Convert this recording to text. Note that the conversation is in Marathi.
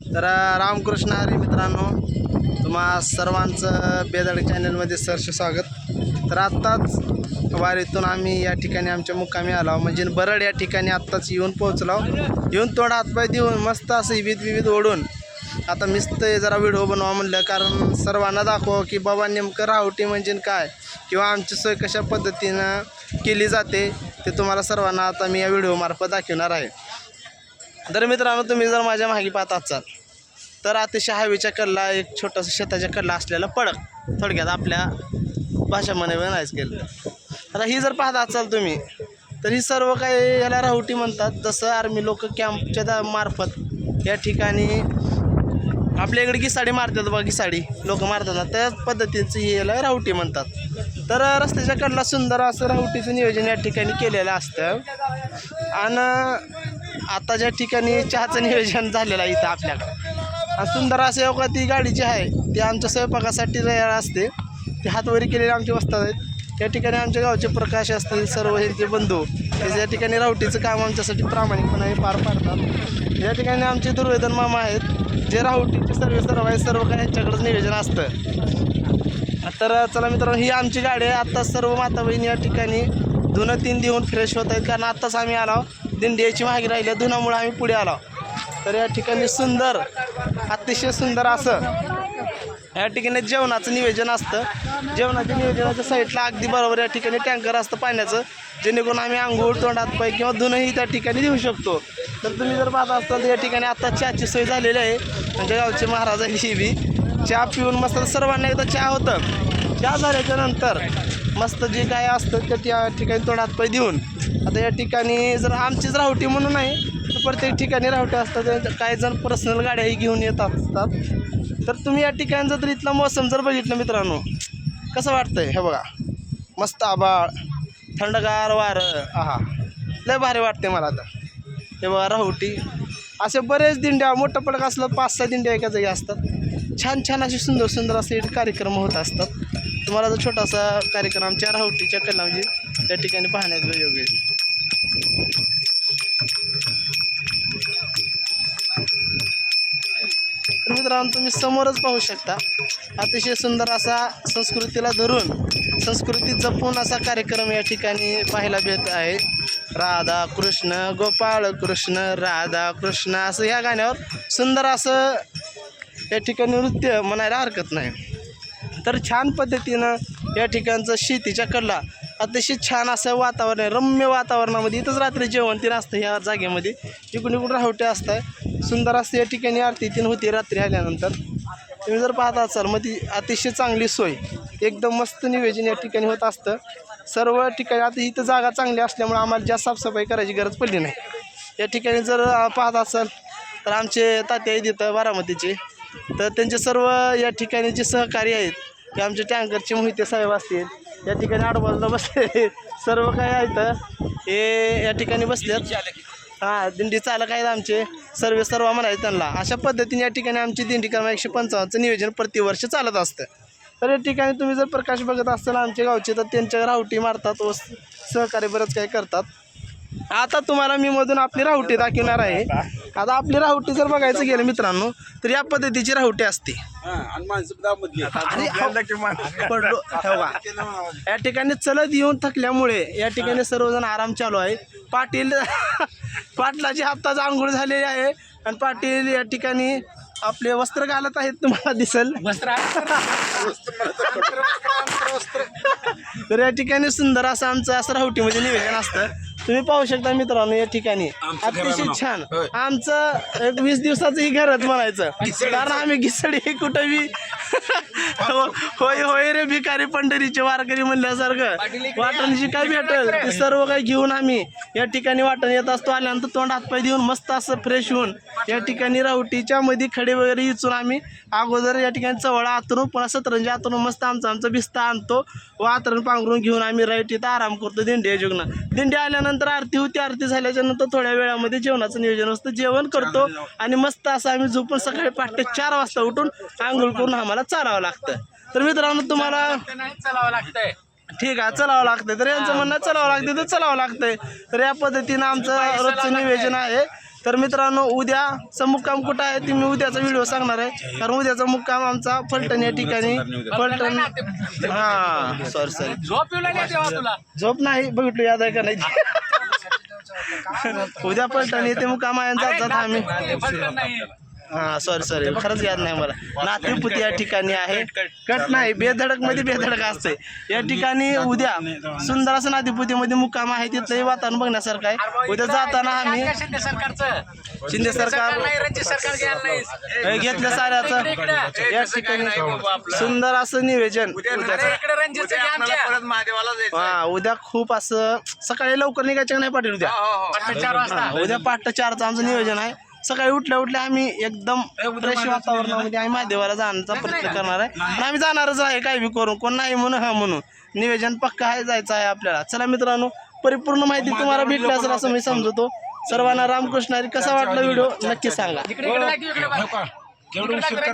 तर रामकृष्ण हरी मित्रांनो तुम्हा सर्वांचं बेदड चॅनलमध्ये सरसे स्वागत. तर आत्ताच वारीतून आम्ही या ठिकाणी आमच्या मुक्कामी आलो म्हणजे बरड या ठिकाणी आत्ताच येऊन पोहोचलो येऊन थोडा हातपाय देऊन मस्त असं विविध विविध ओढून आता मिस्त जरा व्हिडिओ बनवा म्हणलं. कारण सर्वांना दाखवा की बाबा नेमकं रावटी म्हणजे काय किंवा आमची सोय कशा पद्धतीनं केली जाते ते तुम्हाला सर्वांना आता मी या व्हिडिओमार्फत दाखवणार आहे. तर मित्रांनो तुम्ही जर माझ्या मागे पाहत असाल तर अतिशय हवेच्या कडला एक छोटासा शेताच्या कडला असलेला पडक थोडक्यात आपल्या भाषामध्ये म्हणायचं केलं आता ही जर पाहत असाल तुम्ही तर ही सर्व काही याला राहुटी म्हणतात. जसं आर्मी लोक कॅम्पच्या दा- मार्फत या ठिकाणी आपल्या इकडे गिसाडी मारतात बघा गिसाडी लोक मारतात ना त्याच पद्धतीचं ही याला राहुटी म्हणतात. तर रस्त्याच्या कडला सुंदर असं राहुटीचं नियोजन या ठिकाणी केलेलं असतं. आणि आता ज्या ठिकाणी चहाचं नियोजन झालेलं आहे इथं आपल्याकडं. आणि सुंदर असं एवढा ती गाडी जी आहे ती आमच्या स्वयंपाकासाठी तयार असते. ती हातवरी केलेले आमचे वस्तात आहेत. या ठिकाणी आमच्या गावचे प्रकाश असतील सर्व ह्यांचे बंधू या ठिकाणी रावटीचं काम आमच्यासाठी प्रामाणिकपणे पार पाडतात. या ठिकाणी आमचे दुर्वेदन मामा आहेत. जे राहुटीचे सर्व सर्व आहे सर्व काही यांच्याकडंच नियोजन असतं. तर चला मित्रांनो ही आमची गाडी आहे. आत्ता सर्व माता बहिणी या ठिकाणी दोन तीन देऊन फ्रेश होत आहेत. कारण आत्ताच आम्ही आलो. दिंडियाची मागे राहिली धुनामुळे आम्ही पुढे आलो. तर या ठिकाणी सुंदर अतिशय सुंदर असं या ठिकाणी जेवणाचं नियोजन असतं. जेवणाच्या नियोजनाच्या साईडला अगदी बरोबर या ठिकाणी टँकर असतं पाण्याचं जेणेकरून आम्ही आंघोळ तोंडात पाय किंवा धुणंही त्या ठिकाणी देऊ शकतो. तर तुम्ही जर पाहत असाल तर या ठिकाणी आता चहाची सोय झालेली आहे. म्हणजे गावचे महाराजांची बी चहा पिऊन मस्त सर्वांना एकदा चहा होतं. चहा झाल्याच्यानंतर मस्त जे काय असतं तर त्या ठिकाणी तोंड हातपाय देऊन. आता या ठिकाणी जर आमचीच राहुटी म्हणून नाही तर प्रत्येक ठिकाणी राहुटे असतात. काही जण पर्सनल गाड्याही घेऊन येत असतात. तर तुम्ही या ठिकाणचा जर इथला मोसम जर बघितलं मित्रांनो कसं वाटतंय? हे बघा. मस्त आबाळ थंडगार वारं. आहा. लय भारी वाटते मला आता. हे बघा राहुटी. असे बरेच दिंड्या मोठं पडक असलं पाच सहा दिंड्या एका जागी असतात. छान छान असे सुंदर सुंदर असे कार्यक्रम होत असतात. तुम्हाला जर छोटासा कार्यक्रम आमच्या राहुटीच्या कला म्हणजे त्या ठिकाणी पाहण्याचा योग आहे. तर मित्रांनो तुम्ही समोरच पाहू शकता. अतिशय सुंदर असा संस्कृतीला धरून संस्कृती जपून असा कार्यक्रम या ठिकाणी पाहायला भेट आहे. राधा कृष्ण गोपाळ कृष्ण राधा कृष्ण असं या गाण्यावर सुंदर असं या ठिकाणी नृत्य म्हणायला हरकत नाही. तर छान पद्धतीनं या ठिकाणचं शेतीच्या कडला अतिशय छान असं वातावरण आहे. रम्य वातावरणामध्ये इथंच रात्री जेवण तीन असतं ह्या जागेमध्ये. इकडून इकडून राहुटे असतं. सुंदर असते या ठिकाणी आरती तीन होती रात्री आल्यानंतर. तुम्ही जर पाहत असाल मग ती अतिशय चांगली सोय. एकदम मस्त नियोजन या ठिकाणी होत असतं. सर्व ठिकाणी आता इथं जागा चांगली असल्यामुळे आम्हाला जास्त साफसफाई करायची गरज पडली नाही. या ठिकाणी जर पाहत असाल तर आमचे तात्या आहेत इथं बारामतीचे. तर त्यांचे सर्व या ठिकाणी जे सहकारी आहेत की आमचे टँकरचे मोहिते साहेब असतील या ठिकाणी आडबाजूला बसले सर्व काय आहेत हे या ठिकाणी बसलेत. हां दिंडी चालक आहेत आमचे. सर्व सर्व म्हणायचे त्यांना. अशा पद्धतीने या ठिकाणी आमची दिंडी क्रमांक एकशे पंचावन्नचं नियोजन प्रतिवर्ष चालत असतं. तर या ठिकाणी तुम्ही जर प्रकाश बघत असाल आमच्या गावचे तर त्यांच्या रावटी मारतात व सहकार्य बरंच काही करतात. आता तुम्हाला मी मधून आपली राहुटी दाखवणार आहे. आता आपली राहुटी जर बघायचं गेलं मित्रांनो तर या पद्धतीची राहुटी असते. अरे, पडलो. हे बघा. या ठिकाणी चलत येऊन थकल्यामुळे या ठिकाणी सर्वजण आराम चालू आहे. पाटील पाटलाची हाताच आंघोळ झालेली आहे. आणि पाटील या ठिकाणी आपले वस्त्र घालत आहेत तुम्हाला दिसल. तर या ठिकाणी सुंदर असं आमचं असं राहुटीमध्ये निवेदन असतं. तुम्ही पाहू शकता मित्रांनो या ठिकाणी. अतिशय छान. आमचं एक वीस दिवसाचं ही घरच म्हणायचं. कारण आम्ही घिसडी कुठं बी होय होय रे भिकारी पंढरीचे वारकरी म्हणल्यासारखं. वाटणीची काय भेटेल. ते सर्व काही घेऊन आम्ही या ठिकाणी वाटण येत असतो आल्यानंतर तोंड हातपाय देऊन मस्त असं फ्रेश होऊन या ठिकाणी राहुटीच्या मध्ये खडे वगैरे इचून आम्ही अगोदर या ठिकाणी चवळा आतरून पुन्हा सतरंजी आतरून मस्त आमचा आमचा बिस्ता आणतो. व आतरण पांघरून घेऊन आम्ही राईट इथं आराम करतो दिंडी जुगना दिंडी आल्यानंतर आरती होती आरती झाल्याच्यानंतर थोड्या वेळामध्ये जेवणाचं नियोजन असतं. जेवण करतो आणि मस्त असं आम्ही झोपून सकाळी पहाटे चार वाजता उठून आंघोळ करून आम्हाला चालावं लागतं. तर मित्रांनो तुम्हाला चालावं लागतंय ठीक आहे चलावं लागतंय. तर यांचं म्हणणं चलावं लागतं तर चलावं लागतंय. तर या पद्धतीनं आमचं रोजचं नियोजन आहे. तर मित्रांनो उद्याचा मुक्काम कुठं आहे ते मी उद्याचा व्हिडिओ सांगणार आहे. कारण उद्याचा मुक्काम आमचा फलटण या ठिकाणी फलटण हां सॉरी सॉरी झोप झोप नाही बघितलो याद आहे का नाही? उद्या पलटण येते मुक्काम जात आम्ही. हा सॉरी सॉरी खरंच याद नाही मला. नातेपुती या ठिकाणी आहे. कट नाही बेधडकमध्ये बेधडक असते या ठिकाणी उद्या सुंदर असं नातेपुतीमध्ये मुक्काम आहे. तिथलंही वातावरण बघण्यासारखं आहे. उद्या जाताना आम्ही शिंदे सरकारचं. शिंदे सरकार नाही रणजित सरकार घ्यायला नाही हे घेतलं साऱ्याचं. या ठिकाणी सुंदर असं आमच्या. हा उद्या खूप असं सकाळी लवकर निघायचं का नाही पाटील उद्या? चार वाजता. हा, उद्या पहाटे चारचं आमचं नियोजन आहे. सकाळी उठल्या उठल्या आम्ही एकदम फ्रेश वातावरणामध्ये आम्ही महादेवाला जाण्याचा प्रयत्न करणार आहे. आणि आम्ही जाणारच आहे काय बी करून कोण नाही म्हणून हा म्हणून. नियोजन पक्का आहे जायचं आहे आपल्याला. चला मित्रांनो परिपूर्ण माहिती तुम्हाला भेटली असेल असं मी समजतो. सर्वांना रामकृष्ण हरी कसा वाटला व्हिडिओ? नक्की सांगा.